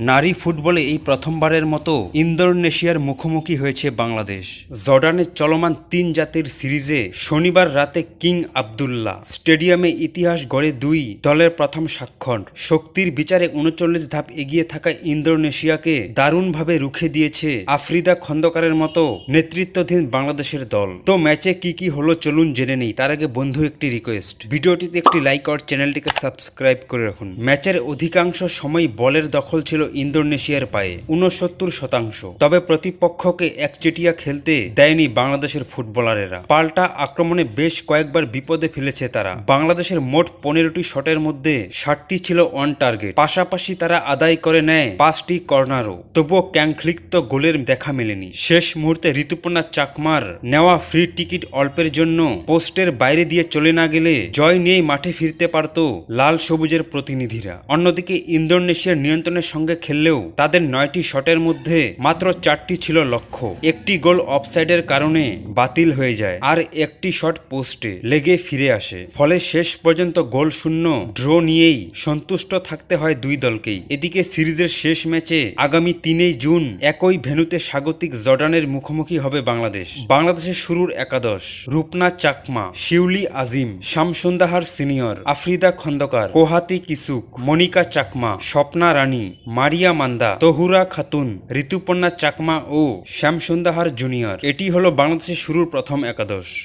নারী ফুটবলে এই প্রথমবারের মতো ইন্দোনেশিয়ার মুখোমুখি হয়েছে বাংলাদেশ। জর্ডানের চলমান তিন জাতির সিরিজে শনিবার রাতে কিং আবদুল্লাহ স্টেডিয়ামে ইতিহাস গড়ে দুই দলের প্রথম স্বাক্ষর। শক্তির বিচারে উনচল্লিশ ধাপ এগিয়ে থাকা ইন্দোনেশিয়াকে দারুণভাবে রুখে দিয়েছে আফ্রিদা খন্দকারের মতো নেতৃত্বাধীন বাংলাদেশের দল। তো ম্যাচে কি কি হলো চলুন জেনে নেই, তার আগে বন্ধু একটি রিকোয়েস্ট ভিডিওটিতে একটি লাইক আর চ্যানেলটিকে সাবস্ক্রাইব করে রাখুন। ম্যাচের অধিকাংশ সময় বলের দখল ছিল ইন্দোনেশিয়ার পায়ে উনসত্তর শতাংশ। তবে প্রতিপক্ষকে একচেটিয়া খেলতে দেয়নি বাংলাদেশের ফুটবলারেরা। পাল্টা আক্রমণে বেশ কয়েকবার বিপদে ফেলেছে তারা। বাংলাদেশের মোট পনেরোটি শটের মধ্যে ষাটটি ছিল অন টার্গেট। পাশাপাশি তারা আদায় করে নেয় পাঁচটি কর্নারও। তবুও ক্যাংক্লিক্ত গোলের দেখা মেলেনি। শেষ মুহূর্তে ঋতুপর্ণা চাকমার নেওয়া ফ্রি টিকিট অল্পের জন্য পোস্টের বাইরে দিয়ে চলে না গেলে জয় নিয়েই মাঠে ফিরতে পারত লাল সবুজের প্রতিনিধিরা। অন্যদিকে ইন্দোনেশিয়ার নিয়ন্ত্রণের সঙ্গে খেললেও তাদের নয়টি শটের মধ্যে মাত্র চারটি ছিল লক্ষ্য। একটি গোল অফসাইডের কারণে বাতিল হয়ে যায় আর একটি শট পোস্টে লেগে ফিরে আসে। ফলে শেষ পর্যন্ত গোল শূন্য, ড্র নিয়েই সন্তুষ্ট থাকতে হয় দুই দলকেই। এদিকে সিরিজের শেষ ম্যাচে আগামী তিনই জুন একই ভেন্যুতে স্বাগতিক জর্ডানের মুখোমুখি হবে বাংলাদেশ। বাংলাদেশের শুরুর একাদশ, রূপনা চাকমা, শিউলি আজিম, শামসুন্দাহার সিনিয়র, আফ্রিদা খন্দকার, কোহাতি কিসুক, মনিকা চাকমা, স্বপ্না রানী মারিয়া মান্দা, তহুরা খাতুন, ঋতুপর্ণা চাকমা ও শ্যামসুন্দাহার জুনিয়র। এটি হলো বাংলাদেশের শুরুর প্রথম একাদশ।